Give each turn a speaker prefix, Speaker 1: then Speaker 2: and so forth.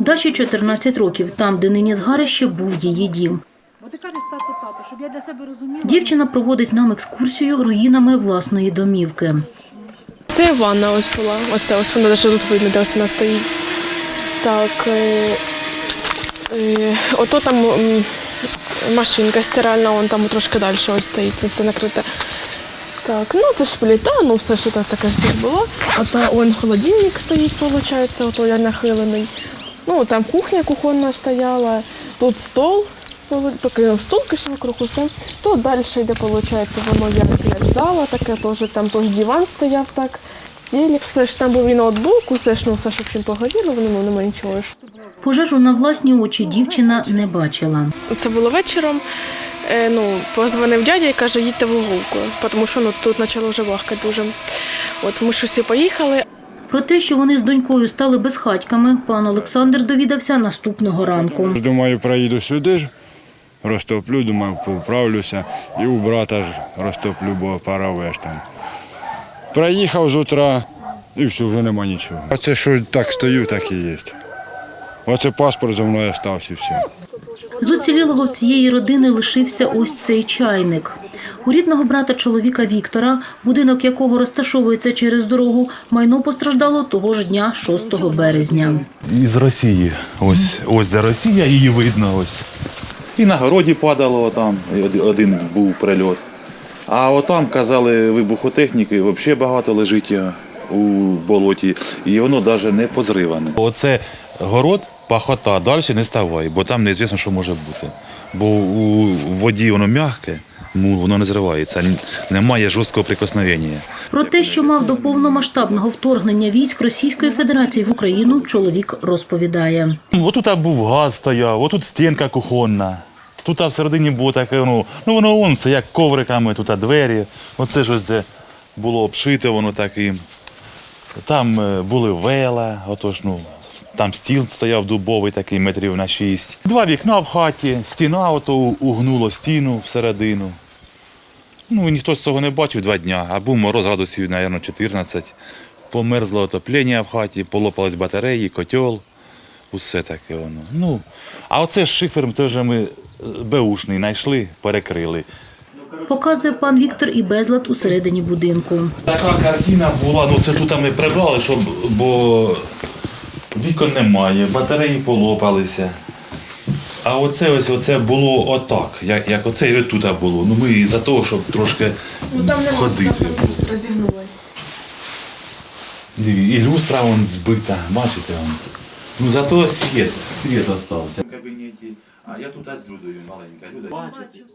Speaker 1: Даші 14 років, там, де нині згарище, був її дім. Дівчина проводить нам екскурсію руїнами власної домівки.
Speaker 2: Це ванна ось була. Оце ось вона навіть тут видно, де ось вона стоїть. Так. Е, е, ото там м, машинка стиральна, вон там трошки далі ось стоїть, це накрите. Так, ну це ж плита, ну все що так таке було. А та он холодильник стоїть, виходить, ото я нахилений. Ну, там кухня кухонна стояла, тут стол, покинув столки ще вокруг усе. Тут далі йде, виходить, воно як, як зала, таке теж там теж диван стояв так. Телек, все ж там був і ноутбук, усе ж ну все ж в общем, погоріло, воно немає нічого. ж.
Speaker 1: Пожежу на власні очі дівчина не бачила.
Speaker 2: Це було вечором. Е, ну, позвонив дядя і каже, їдьте в Луговку, тому що ну, тут почало вже вахкати дуже. От ми ж усі поїхали,
Speaker 1: Про те, що вони з донькою стали безхатьками, пан Олександр довідався наступного ранку.
Speaker 3: Думаю, проїду сюди ж, розтоплю, думаю, поправлюся і у брата ж розтоплю, бо пора веш там. Проїхав з утра і все, вже нема нічого. А це що так стою, так і є. Оце паспорт за мною стався і все.
Speaker 1: З уцілілого в цієї родини лишився ось цей чайник. У рідного брата чоловіка Віктора, будинок якого розташовується через дорогу, майно постраждало того ж дня, 6 березня.
Speaker 4: Із Росії. Ось, ось де Росія, її видно ось. І на городі падало там, один був прильот. А отам, казали, вибухотехніки взагалі багато лежить е, у болоті, і воно навіть не позриване. Оце город, пахота, далі не ставай, бо там неізвісно, що може бути. Бо у воді воно м'яке, ну, воно не зривається, немає жорсткого прикосновення.
Speaker 1: Про те, що мав до повномасштабного вторгнення військ Російської Федерації в Україну, чоловік розповідає.
Speaker 4: Отут був газ стояв, отут стінка кухонна. Тут всередині було таке, ну, ну воно вон все, як ковриками, тут двері. Оце ж ось де було обшите воно таким. Там е, були вела, отож, ну, там стіл стояв дубовий такий метрів на шість. Два вікна в хаті, стіна ото угнуло стіну всередину. Ну, ніхто з цього не бачив два дня, а був мороз градусів, мабуть, 14. Померзло отоплення в хаті, полопались батареї, котел. Усе таке воно. Ну, а оце з шифером, це вже ми е, беушний знайшли, перекрили.
Speaker 1: Показує пан Віктор і безлад усередині будинку.
Speaker 4: Така картина була, ну це тут ми прибрали, щоб, бо вікон немає, батареї полопалися. А оце ось оце було отак, як, як оце і тут було. Ну ми за того, щоб трошки ходити.
Speaker 2: розігнулась.
Speaker 4: І, і люстра вон збита, бачите вон. Ну зато світ, світ остався. А я тут з Людою маленька. Люда, бачите?